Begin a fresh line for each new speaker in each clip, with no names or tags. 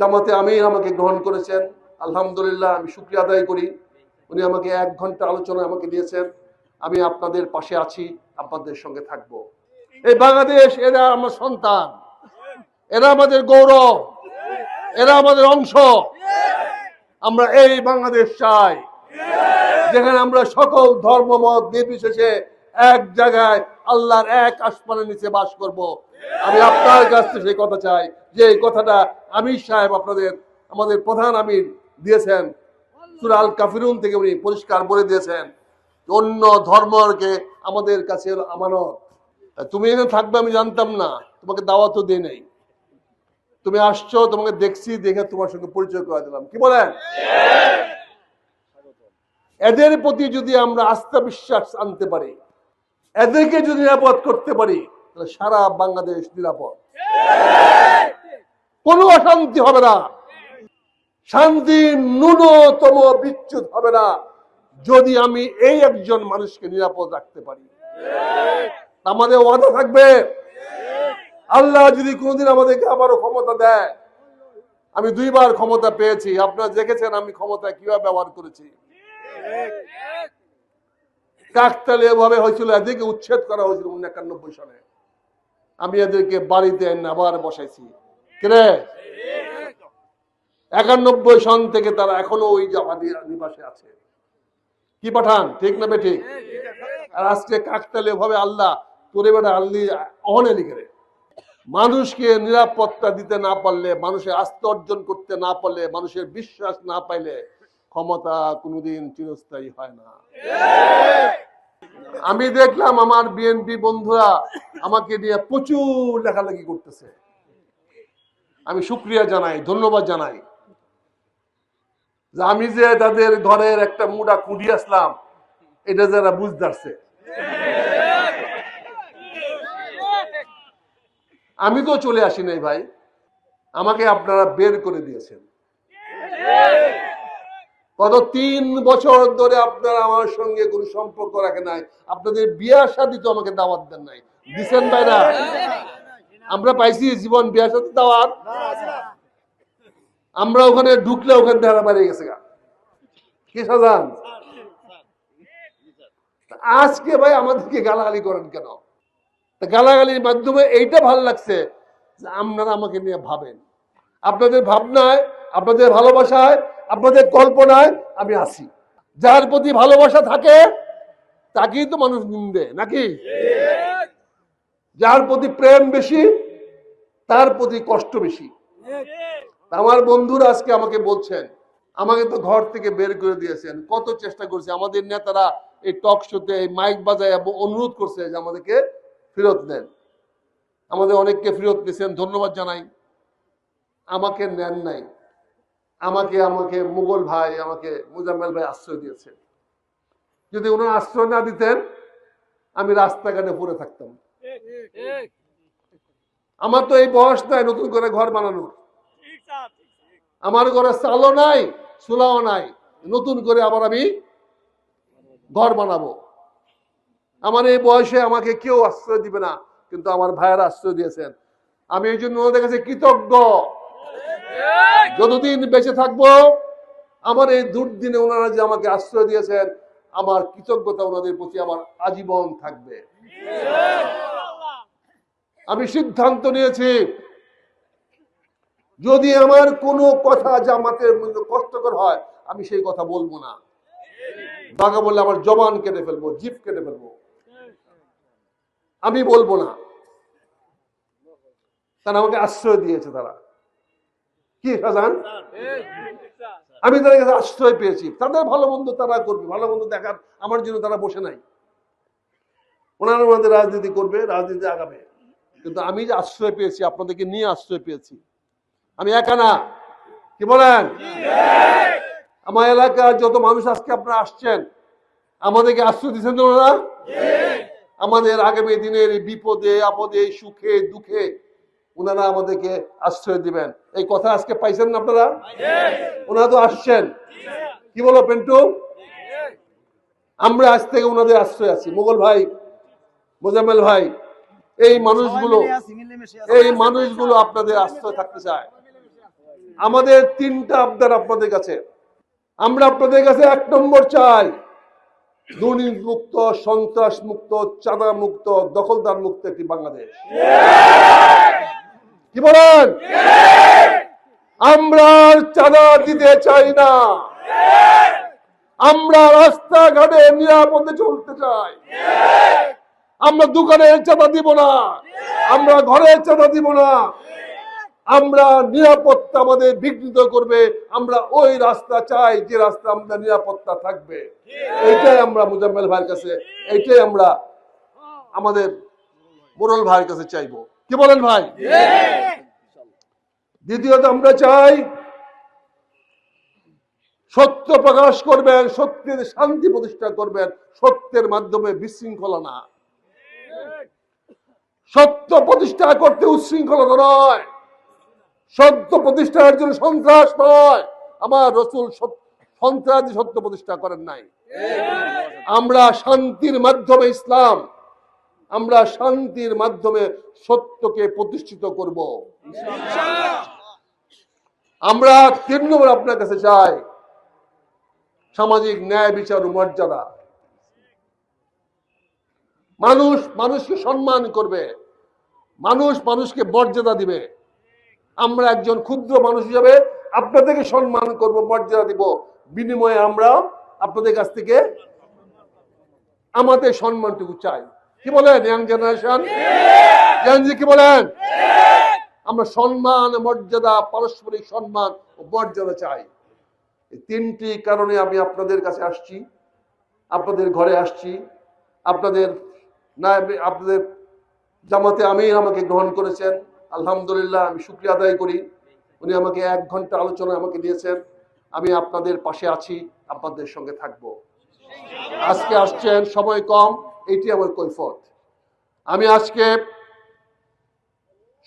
জামাতে আমির আমাকে গ্রহণ করেছেন। আলহামদুলিল্লাহ, আমি শুক্রিয়া আদায় করি। উনি আমাকে এক ঘণ্টা আলোচনা আমাকে দিয়েছেন। আমি আপনাদের পাশে আছি, আপনাদের সঙ্গে থাকব। এই বাংলাদেশ, এরা আমার সন্তান। এরা আমাদের গৌরব। এরা আমাদের অংশ। আমরা এই বাংলাদেশ চাই। যেখানে আমরা সকল ধর্মমত নির্বিশেষে এক জায়গায় আল্লাহর এক আসমানের নিচে বাস করব। আমি আপনার কাছ থেকে সেই কথা চাই, যে এই কথাটা আমির সাহেব আপনাদের, আমাদের প্রধান আমির দিয়েছেন। সুরাল কাফিরুন থেকে উনি পরিষ্কার বলে দিয়েছেন অন্য ধর্মকে আমাদের কাছে আমানত। তুমি এখানে থাকবে আমি জানতাম না, তোমাকে দাওয়াতও দিয়ে নেই। তুমি আসছো, তোমাকে দেখছি, দেখে তোমার সঙ্গে পরিচয় করে দিলাম। কি বলেন? এদের প্রতি যদি আমরা আস্থা বিশ্বাস আনতে পারি, এদেরকে যদি নিরাপদ করতে পারি তাহলে সারা বাংলাদেশ নিরাপদ। কোনো অশান্তি হবে না। শান্তি ন্যূনতম বিচ্যুত হবে না। যদি আমি এই একজন মানুষকে নিরাপদ রাখতে পারি। আমাদের ওয়াদা থাকবে। আল্লাহ যদি কোনোদিন আমাদেরকে আবারও ক্ষমতা দেয়, আমি দুইবার ক্ষমতা পেয়েছি। আপনারা দেখেছেন আমি ক্ষমতা কীভাবে ব্যবহার করেছি। কাকতালীয় এভাবে হয়েছিল, এদিকে উচ্ছেদ করা হয়েছিল উনিশশো একানব্বই সালে। আমি এদেরকে বাড়িতে আবার বসাইছি। কেনে একানব্বই সন থেকে তারা এখনও ওই নিবাসে আছে। কি পাঠান? ঠিক না বে ঠিক আর আজকে কাকতালীয় ভাবে আল্লাহ তোরে বেটা আল্লি অহনে লিখে রে। মানুষকে নিরাপত্তা দিতে না পারলে, মানুষের আস্থা অর্জন করতে না পারলে, মানুষের বিশ্বাস না পাইলে ক্ষমতা কোনোদিন চিরস্থায়ী হয় না। আমি দেখলাম আমার বিএনপি বন্ধুরা আমাকে নিয়ে প্রচুর লেখালেখি করতেছে। আমি শুক্রিয়া জানাই, ধন্যবাদ জানাই। যে আমি যে তাদের ঘরের একটা মুড়া কুড়ি আসলাম, এটা যারা বুঝতে আমি তো চলে আসি নাই ভাই, আমাকে আপনারা বের করে দিয়েছেন। গত তিন বছর ধরে আপনারা আমার সঙ্গে কোনো সম্পর্ক রাখে নাই। আপনাদের বিয়ার সাথে তো আমাকে দাওয়াত দেন নাই। দিচ্ছেন ভাইরা? আমরা পাইছি জীবন বিয়ার সাথে দাওয়াত। আমরা ওখানে ঢুকলে ওখানে বেড়া বাড়িয়ে গেছে গা। কি সাজান? আজকে ভাই আমাদেরকে গালাগালি করেন কেন? গালাগালির মাধ্যমে এইটা ভালো লাগছে যে আপনারা আমাকে নিয়ে ভাবেন। আপনাদের ভাবনায় আপনাদের ভালোবাসায় আপনাদের কল্পনায় আমি আসি। যার প্রতি ভালোবাসা থাকে, তাকেই তো মানুষ নিন্দে নাকি? যার প্রতি প্রেম বেশি, তার প্রতি কষ্ট বেশি। আমার বন্ধুরা আজকে আমাকে বলছেন, আমাকে তো ঘর থেকে বের করে দিয়েছেন। কত চেষ্টা করছে। আমাদের নেতারা এই টক শোতে এই মাইক বাজায় এবং অনুরোধ করছে যে আমাদেরকে ফেরত নেন আমাদের অনেককে ফেরত দিয়েছেন, ধন্যবাদ জানাই। আমাকে নেন নাই। আমাকে আমাকে মুঘল ভাই, আমাকে মুজাম্মেল ভাই আশ্রয় দিয়েছে। যদি ওনার আশ্রয় না দিতেন, আমি রাস্তাঘাটে পড়ে থাকতাম। আমার তো এই বয়স নাই নতুন করে ঘর বানানোর। আমার ঘরে চালও নাই, চুলাও নাই। নতুন করে আবার আমি ঘর বানাবো। আমার এই বয়সে আমাকে কেউ আশ্রয় দিবে না, কিন্তু আমার ভাইয়েরা আশ্রয় দিয়েছেন। আমি এই জন্য ওদের কাছে কৃতজ্ঞ। যতদিন বেঁচে থাকব আমার এই দুর্দিনে ওনারা যে আমাকে আশ্রয় দিয়েছেন আমার কৃতজ্ঞতা ওনাদের প্রতি আমার আজীবন থাকবে। আমি সিদ্ধান্ত নিয়েছি যদি আমার কোনো কথা জামাতের মধ্যে কষ্টকর হয় আমি সেই কথা বলব না। বাঘা বললে আমার জবান কেটে ফেলব জিপ কেটে ফেলব। আমি বলব না। তারা আমাকে আশ্রয় দিয়েছে তারা। কি সাজান আমি তাদের কাছে আশ্রয় পেয়েছি। তাদের ভালো মন্দ তারা করবে ভালো মন্দ দেখার আমার জন্য তারা বসে নাই। ওনারা ওনাদের রাজনীতি করবে রাজনীতি আগাবে। কিন্তু আমি যে আশ্রয় পেয়েছি আপনাদেরকে নিয়ে আশ্রয় পেয়েছি। আমি একা না। কি বলেন? আমার এলাকার যত মানুষ আজকে আপনারা আসছেন আমাদেরকে আশ্রয় দিচ্ছেন তো ওনারা? আমাদের আগামী দিনের বিপদে আপদে সুখে দুঃখে ওনারা আমাদেরকে আশ্রয় দিবেন। এই কথা আজকে পাইছেন না আপনারা? ওনারা তো আসছেন। কি বলো পেন্টু? আমরা আজ থেকে ওনাদের আশ্রয় আছি। মোগল ভাই, মোজাম্মেল ভাই, এই মানুষগুলো এই মানুষগুলো আপনাদের আশ্রয় থাকতে চায়। আমাদের তিনটা আবদার আপনাদের কাছে। আমরা আপনাদের কাছে এক নম্বর চাই। দুর্নীতি মুক্ত সন্ত্রাস মুক্ত চাঁদা মুক্ত দখলদার মুক্ত একটি বাংলাদেশ। কি বলেন? আমরা চাঁদা দিতে চাই না। আমরা রাস্তাঘাটে নিরাপদে চলতে চাই। আমরা দোকানের চাঁদা দিব না। আমরা ঘরের চাঁদা দিব না। আমরা নিরাপত্তা আমাদের বিঘ্নিত করবে। আমরা ওই রাস্তা চাই, যে রাস্তা আমাদের নিরাপত্তা থাকবে। এইটাই আমরা মুজাম্মেল ভাইয়ের কাছে, এইটাই আমরা আমাদের মোরল ভাইয়ের কাছে চাইব। কি বলেন ভাই? দ্বিতীয়ত আমরা চাই সত্য প্রকাশ করবেন সত্যের শান্তি প্রতিষ্ঠা করবেন সত্যের মাধ্যমে বিশৃঙ্খলা না। সত্য প্রতিষ্ঠা করতে উচ্ছৃঙ্খলতা নয়। সত্য প্রতিষ্ঠার জন্য সন্ত্রাস নয়। আমার রসুল সন্ত্রাসী সত্য প্রতিষ্ঠা করেন নাই। আমরা শান্তির মাধ্যমে ইসলাম আমরা শান্তির মাধ্যমে সত্যকে প্রতিষ্ঠিত করব। আমরা তিন নম্বর আপনার কাছে চাই, সামাজিক ন্যায় বিচার ও মর্যাদা। মানুষ মানুষকে সম্মান করবে, মানুষ মানুষকে মর্যাদা দিবে। আমরা একজন ক্ষুদ্র মানুষ হিসাবে আপনাদেরকে সম্মান করব, মর্যাদা দিব। বিনিময়ে আমরা আপনাদের কাছ থেকে আমাদের সম্মানটুকু চাই। কি বলেন ইয়াং জেনারেশন জি কি বলেন? আমরা সম্মান মর্যাদা পারস্পরিক সম্মান ও মর্যাদা চাই। এই তিনটি কারণে আমি আপনাদের কাছে আসছি আপনাদের ঘরে আসছি আপনাদের না আপনাদের জামাতে আমির আমাকে গ্রহণ করেছেন। আলহামদুলিল্লাহ আমি শুক্রিয়া আদায় করি। উনি আমাকে এক ঘণ্টা আলোচনা আমাকে দিয়েছেন। আমি আপনাদের পাশে আছি আপনাদের সঙ্গে থাকব। আজকে আসছেন সময় কম। এটি আমার কৈফত। আমি আজকে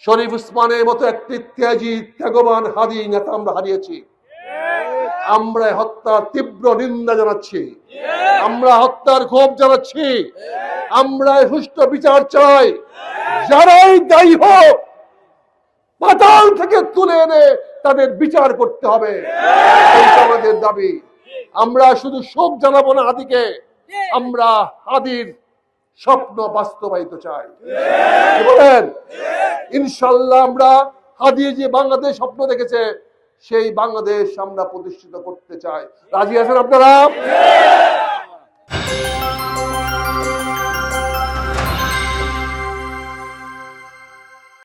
শরীফ উসমানের মতো একটি ত্যাগী, ত্যাগবান, হাদি নেতা আমরা হারিয়েছি। আমরা হত্যার তীব্র নিন্দা জানাচ্ছি। আমরা হত্যার ক্ষোভ জানাচ্ছি। আমরা সুষ্ঠু বিচার চাই। যারাই দায়ী হোক, পাতাল থেকে তুলে এনে তাদের বিচার করতে হবে। আমাদের দাবি। আমরা শুধু শোক জানাব না হাদিকে। আমরা হাদির স্বপ্ন বাস্তবায়িত চাই। বলেন? ইনশাল্লাহ আমরা হাদিয়ে যে বাংলাদেশ স্বপ্ন দেখেছে, সেই বাংলাদেশ আমরা প্রতিষ্ঠিত করতে চাই। রাজি আছেন আপনারা?